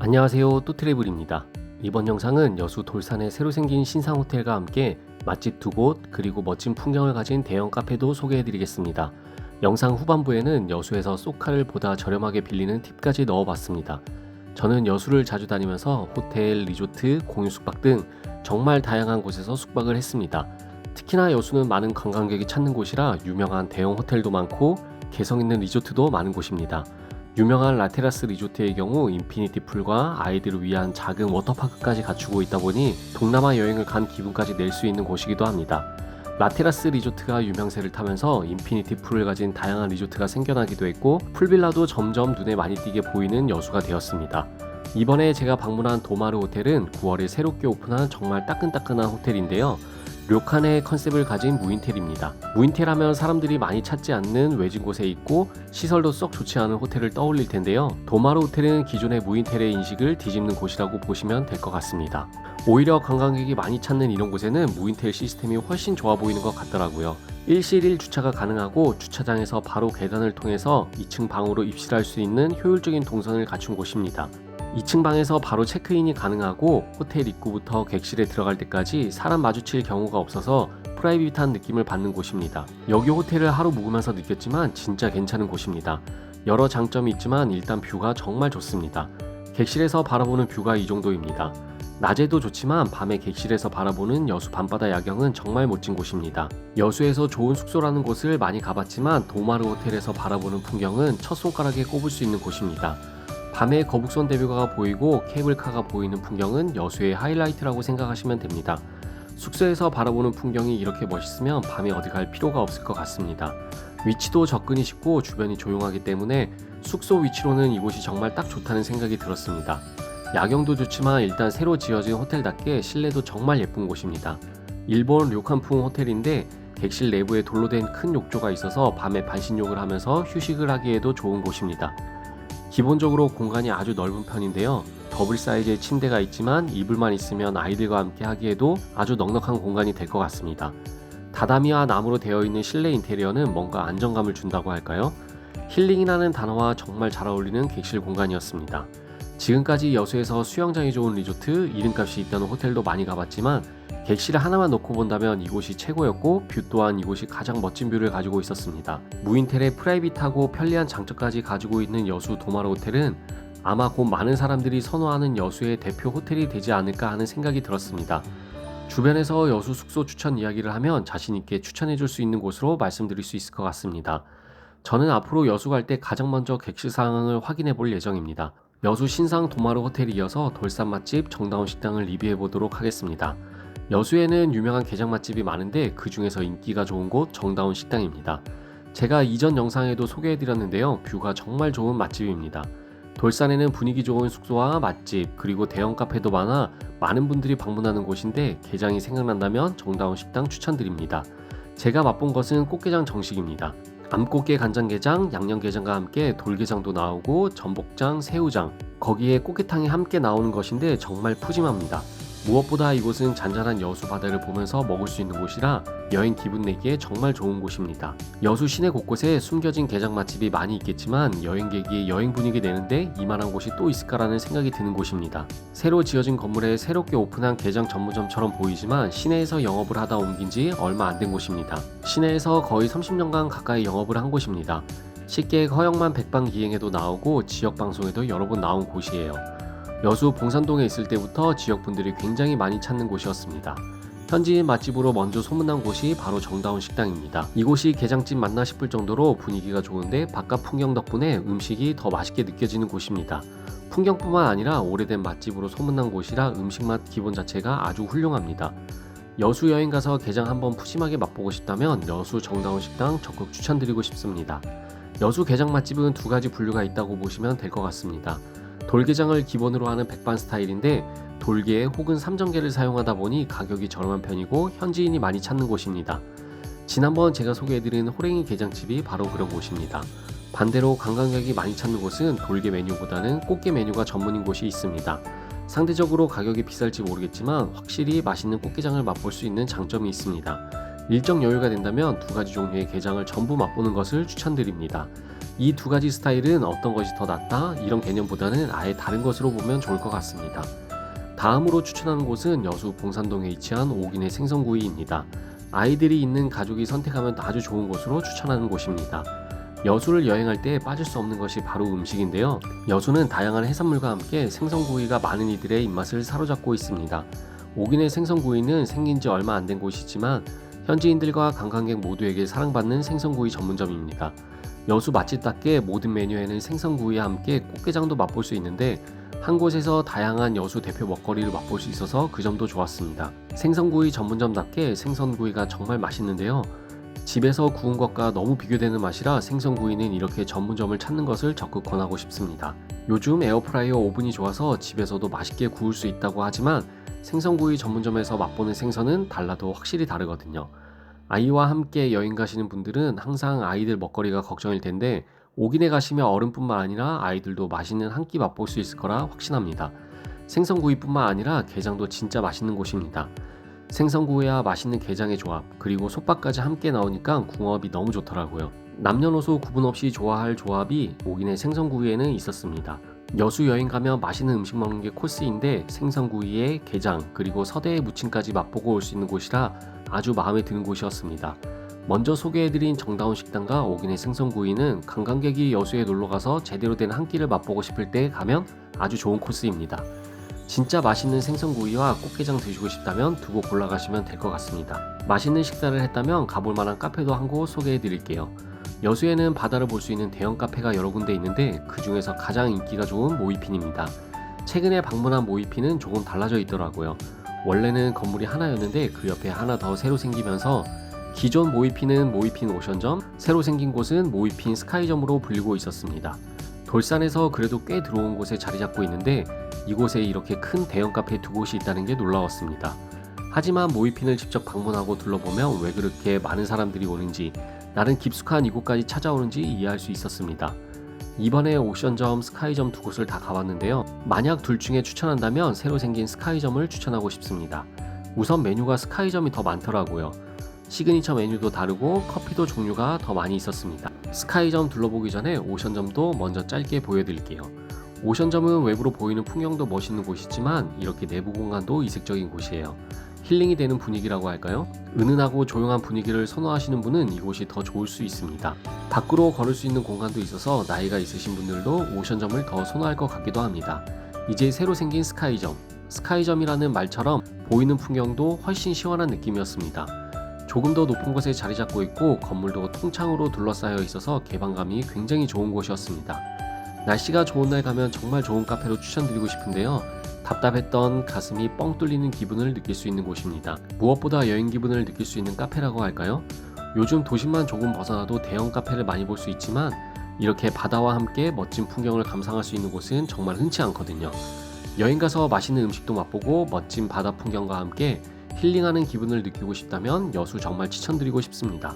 안녕하세요. 또트래블입니다. 이번 영상은 여수 돌산에 새로 생긴 신상 호텔과 함께 맛집 두 곳 그리고 멋진 풍경을 가진 대형 카페도 소개해드리겠습니다. 영상 후반부에는 여수에서 쏘카를 보다 저렴하게 빌리는 팁까지 넣어봤습니다. 저는 여수를 자주 다니면서 호텔, 리조트, 공유 숙박 등 정말 다양한 곳에서 숙박을 했습니다. 특히나 여수는 많은 관광객이 찾는 곳이라 유명한 대형 호텔도 많고 개성 있는 리조트도 많은 곳입니다 유명한 라테라스 리조트의 경우 인피니티 풀과 아이들을 위한 작은 워터파크까지 갖추고 있다 보니 동남아 여행을 간 기분까지 낼 수 있는 곳이기도 합니다. 라테라스 리조트가 유명세를 타면서 인피니티 풀을 가진 다양한 리조트가 생겨나기도 했고 풀빌라도 점점 눈에 많이 띄게 보이는 여수가 되었습니다. 이번에 제가 방문한 도마르 호텔은 9월에 새롭게 오픈한 정말 따끈따끈한 호텔인데요. 료칸의 컨셉을 가진 무인텔입니다. 무인텔 하면 사람들이 많이 찾지 않는 외진 곳에 있고 시설도 썩 좋지 않은 호텔을 떠올릴 텐데요. 도마르 호텔은 기존의 무인텔의 인식을 뒤집는 곳이라고 보시면 될 것 같습니다. 오히려 관광객이 많이 찾는 이런 곳에는 무인텔 시스템이 훨씬 좋아 보이는 것 같더라고요. 1실 1주차가 가능하고 주차장에서 바로 계단을 통해서 2층 방으로 입실할 수 있는 효율적인 동선을 갖춘 곳입니다. 2층 방에서 바로 체크인이 가능하고 호텔 입구부터 객실에 들어갈 때까지 사람 마주칠 경우가 없어서 프라이빗한 느낌을 받는 곳입니다. 여기 호텔을 하루 묵으면서 느꼈지만 진짜 괜찮은 곳입니다. 여러 장점이 있지만 일단 뷰가 정말 좋습니다. 객실에서 바라보는 뷰가 이 정도입니다. 낮에도 좋지만 밤에 객실에서 바라보는 여수 밤바다 야경은 정말 멋진 곳입니다. 여수에서 좋은 숙소라는 곳을 많이 가봤지만 도마르 호텔에서 바라보는 풍경은 첫 손가락에 꼽을 수 있는 곳입니다. 밤에 거북선 대교가 보이고 케이블카가 보이는 풍경은 여수의 하이라이트라고 생각하시면 됩니다. 숙소에서 바라보는 풍경이 이렇게 멋있으면 밤에 어디 갈 필요가 없을 것 같습니다. 위치도 접근이 쉽고 주변이 조용하기 때문에 숙소 위치로는 이곳이 정말 딱 좋다는 생각이 들었습니다. 야경도 좋지만 일단 새로 지어진 호텔답게 실내도 정말 예쁜 곳입니다. 일본 료칸풍 호텔인데 객실 내부에 돌로 된 큰 욕조가 있어서 밤에 반신욕을 하면서 휴식을 하기에도 좋은 곳입니다. 기본적으로 공간이 아주 넓은 편인데요. 더블 사이즈의 침대가 있지만 이불만 있으면 아이들과 함께 하기에도 아주 넉넉한 공간이 될 것 같습니다. 다다미와 나무로 되어 있는 실내 인테리어는 뭔가 안정감을 준다고 할까요? 힐링이라는 단어와 정말 잘 어울리는 객실 공간이었습니다. 지금까지 여수에서 수영장이 좋은 리조트, 이름값이 있다는 호텔도 많이 가봤지만 객실 하나만 놓고 본다면 이곳이 최고였고 뷰 또한 이곳이 가장 멋진 뷰를 가지고 있었습니다. 무인텔에 프라이빗하고 편리한 장점까지 가지고 있는 여수 도마르 호텔은 아마 곧 많은 사람들이 선호하는 여수의 대표 호텔이 되지 않을까 하는 생각이 들었습니다. 주변에서 여수 숙소 추천 이야기를 하면 자신있게 추천해 줄 수 있는 곳으로 말씀드릴 수 있을 것 같습니다. 저는 앞으로 여수 갈 때 가장 먼저 객실 상황을 확인해 볼 예정입니다. 여수 신상 도마르 호텔에 이어서 돌산 맛집 정다운 식당을 리뷰해 보도록 하겠습니다. 여수에는 유명한 게장 맛집이 많은데 그 중에서 인기가 좋은 곳 정다운 식당입니다. 제가 이전 영상에도 소개해 드렸는데요. 뷰가 정말 좋은 맛집입니다. 돌산에는 분위기 좋은 숙소와 맛집 그리고 대형 카페도 많아 많은 분들이 방문하는 곳인데 게장이 생각난다면 정다운 식당 추천드립니다. 제가 맛본 것은 꽃게장 정식입니다. 암꽃게 간장게장, 양념게장과 함께 돌게장도 나오고 전복장, 새우장 거기에 꽃게탕이 함께 나오는 것인데 정말 푸짐합니다. 무엇보다 이곳은 잔잔한 여수 바다를 보면서 먹을 수 있는 곳이라 여행 기분 내기에 정말 좋은 곳입니다. 여수 시내 곳곳에 숨겨진 게장 맛집이 많이 있겠지만 여행객이 여행 분위기 내는데 이만한 곳이 또 있을까라는 생각이 드는 곳입니다. 새로 지어진 건물에 새롭게 오픈한 게장 전문점처럼 보이지만 시내에서 영업을 하다 옮긴 지 얼마 안 된 곳입니다. 시내에서 거의 30년간 가까이 영업을 한 곳입니다. 쉽게 허영만 백방 기행에도 나오고 지역 방송에도 여러 번 나온 곳이에요. 여수 봉산동에 있을 때부터 지역분들이 굉장히 많이 찾는 곳이었습니다. 현지인 맛집으로 먼저 소문난 곳이 바로 정다운 식당입니다. 이곳이 게장집 맞나 싶을 정도로 분위기가 좋은데 바깥 풍경 덕분에 음식이 더 맛있게 느껴지는 곳입니다. 풍경뿐만 아니라 오래된 맛집으로 소문난 곳이라 음식 맛 기본 자체가 아주 훌륭합니다. 여수 여행 가서 게장 한번 푸짐하게 맛보고 싶다면 여수 정다운 식당 적극 추천드리고 싶습니다. 여수 게장 맛집은 두 가지 분류가 있다고 보시면 될 것 같습니다. 돌게장을 기본으로 하는 백반 스타일인데 돌게 혹은 삼정게를 사용하다 보니 가격이 저렴한 편이고 현지인이 많이 찾는 곳입니다. 지난번 제가 소개해드린 호랭이 게장집이 바로 그런 곳입니다. 반대로 관광객이 많이 찾는 곳은 돌게 메뉴보다는 꽃게 메뉴가 전문인 곳이 있습니다. 상대적으로 가격이 비쌀지 모르겠지만 확실히 맛있는 꽃게장을 맛볼 수 있는 장점이 있습니다. 일정 여유가 된다면 두 가지 종류의 게장을 전부 맛보는 것을 추천드립니다. 이 두 가지 스타일은 어떤 것이 더 낫다 이런 개념보다는 아예 다른 것으로 보면 좋을 것 같습니다. 다음으로 추천하는 곳은 여수 봉산동에 위치한 오긴의 생선구이입니다. 아이들이 있는 가족이 선택하면 아주 좋은 곳으로 추천하는 곳입니다. 여수를 여행할 때 빠질 수 없는 것이 바로 음식인데요. 여수는 다양한 해산물과 함께 생선구이가 많은 이들의 입맛을 사로잡고 있습니다. 오긴의 생선구이는 생긴 지 얼마 안 된 곳이지만 현지인들과 관광객 모두에게 사랑받는 생선구이 전문점입니다. 여수 맛집답게 모든 메뉴에는 생선구이와 함께 꽃게장도 맛볼 수 있는데 한 곳에서 다양한 여수 대표 먹거리를 맛볼 수 있어서 그 점도 좋았습니다. 생선구이 전문점답게 생선구이가 정말 맛있는데요. 집에서 구운 것과 너무 비교되는 맛이라 생선구이는 이렇게 전문점을 찾는 것을 적극 권하고 싶습니다. 요즘 에어프라이어 오븐이 좋아서 집에서도 맛있게 구울 수 있다고 하지만 생선구이 전문점에서 맛보는 생선은 달라도 확실히 다르거든요. 아이와 함께 여행 가시는 분들은 항상 아이들 먹거리가 걱정일 텐데 오긴에 가시면 어른뿐만 아니라 아이들도 맛있는 한 끼 맛볼 수 있을 거라 확신합니다. 생선구이뿐만 아니라 게장도 진짜 맛있는 곳입니다. 생선구이와 맛있는 게장의 조합, 그리고 솥밥까지 함께 나오니까 궁합이 너무 좋더라고요. 남녀노소 구분 없이 좋아할 조합이 오긴의 생선구이에는 있었습니다. 여수 여행 가면 맛있는 음식 먹는 게 코스인데 생선구이에 게장 그리고 서대의 무침까지 맛보고 올 수 있는 곳이라 아주 마음에 드는 곳이었습니다. 먼저 소개해드린 정다운 식당과 오긴의 생선구이는 관광객이 여수에 놀러가서 제대로 된 한 끼를 맛보고 싶을 때 가면 아주 좋은 코스입니다. 진짜 맛있는 생선구이와 꽃게장 드시고 싶다면 두 곳 골라가시면 될 것 같습니다. 맛있는 식사를 했다면 가볼 만한 카페도 한 곳 소개해 드릴게요. 여수에는 바다를 볼 수 있는 대형 카페가 여러 군데 있는데 그 중에서 가장 인기가 좋은 모이핀입니다. 최근에 방문한 모이핀은 조금 달라져 있더라고요. 원래는 건물이 하나였는데 그 옆에 하나 더 새로 생기면서 기존 모이핀은 모이핀 오션점, 새로 생긴 곳은 모이핀 스카이점으로 불리고 있었습니다. 돌산에서 그래도 꽤 들어온 곳에 자리 잡고 있는데 이곳에 이렇게 큰 대형 카페 두 곳이 있다는 게 놀라웠습니다. 하지만 모이핀을 직접 방문하고 둘러보면 왜 그렇게 많은 사람들이 오는지 나는 깊숙한 이곳까지 찾아오는지 이해할 수 있었습니다. 이번에 옥션점, 스카이점 두 곳을 다 가봤는데요. 만약 둘 중에 추천한다면 새로 생긴 스카이점을 추천하고 싶습니다. 우선 메뉴가 스카이점이 더 많더라고요. 시그니처 메뉴도 다르고 커피도 종류가 더 많이 있었습니다. 스카이점 둘러보기 전에 오션점도 먼저 짧게 보여드릴게요. 오션점은 외부로 보이는 풍경도 멋있는 곳이지만 이렇게 내부 공간도 이색적인 곳이에요. 힐링이 되는 분위기라고 할까요? 은은하고 조용한 분위기를 선호하시는 분은 이곳이 더 좋을 수 있습니다. 밖으로 걸을 수 있는 공간도 있어서 나이가 있으신 분들도 오션점을 더 선호할 것 같기도 합니다. 이제 새로 생긴 스카이점. 스카이점이라는 말처럼 보이는 풍경도 훨씬 시원한 느낌이었습니다. 조금 더 높은 곳에 자리 잡고 있고 건물도 통창으로 둘러싸여 있어서 개방감이 굉장히 좋은 곳이었습니다. 날씨가 좋은 날 가면 정말 좋은 카페로 추천드리고 싶은데요. 답답했던 가슴이 뻥 뚫리는 기분을 느낄 수 있는 곳입니다. 무엇보다 여행 기분을 느낄 수 있는 카페라고 할까요? 요즘 도심만 조금 벗어나도 대형 카페를 많이 볼 수 있지만 이렇게 바다와 함께 멋진 풍경을 감상할 수 있는 곳은 정말 흔치 않거든요. 여행 가서 맛있는 음식도 맛보고 멋진 바다 풍경과 함께 힐링하는 기분을 느끼고 싶다면 여수 정말 추천드리고 싶습니다.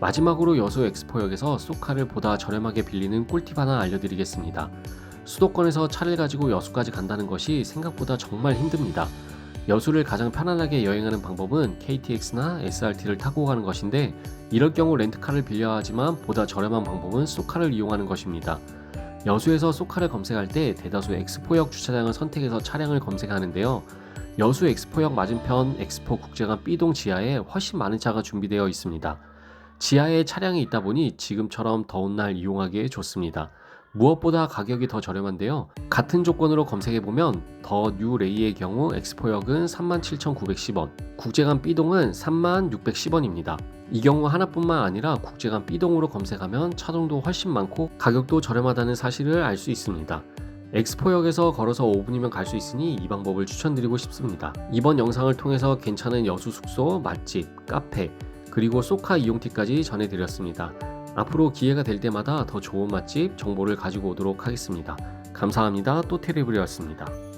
마지막으로 여수 엑스포역에서 쏘카를 보다 저렴하게 빌리는 꿀팁 하나 알려드리겠습니다. 수도권에서 차를 가지고 여수까지 간다는 것이 생각보다 정말 힘듭니다. 여수를 가장 편안하게 여행하는 방법은 KTX나 SRT를 타고 가는 것인데 이럴 경우 렌트카를 빌려야 하지만 보다 저렴한 방법은 쏘카를 이용하는 것입니다. 여수에서 쏘카를 검색할 때 대다수 엑스포역 주차장을 선택해서 차량을 검색하는데요. 여수 엑스포역 맞은편 엑스포 국제관 B동 지하에 훨씬 많은 차가 준비되어 있습니다. 지하에 차량이 있다 보니 지금처럼 더운 날 이용하기에 좋습니다. 무엇보다 가격이 더 저렴한데요. 같은 조건으로 검색해보면 더 뉴레이의 경우 엑스포역은 37,910원, 국제관 B동은 36,610원입니다. 이 경우 하나뿐만 아니라 국제관 B동으로 검색하면 차종도 훨씬 많고 가격도 저렴하다는 사실을 알 수 있습니다. 엑스포역에서 걸어서 5분이면 갈 수 있으니 이 방법을 추천드리고 싶습니다. 이번 영상을 통해서 괜찮은 여수 숙소, 맛집, 카페, 그리고 소카 이용팁까지 전해드렸습니다. 앞으로 기회가 될 때마다 더 좋은 맛집 정보를 가지고 오도록 하겠습니다. 감사합니다. 또테리블이었습니다.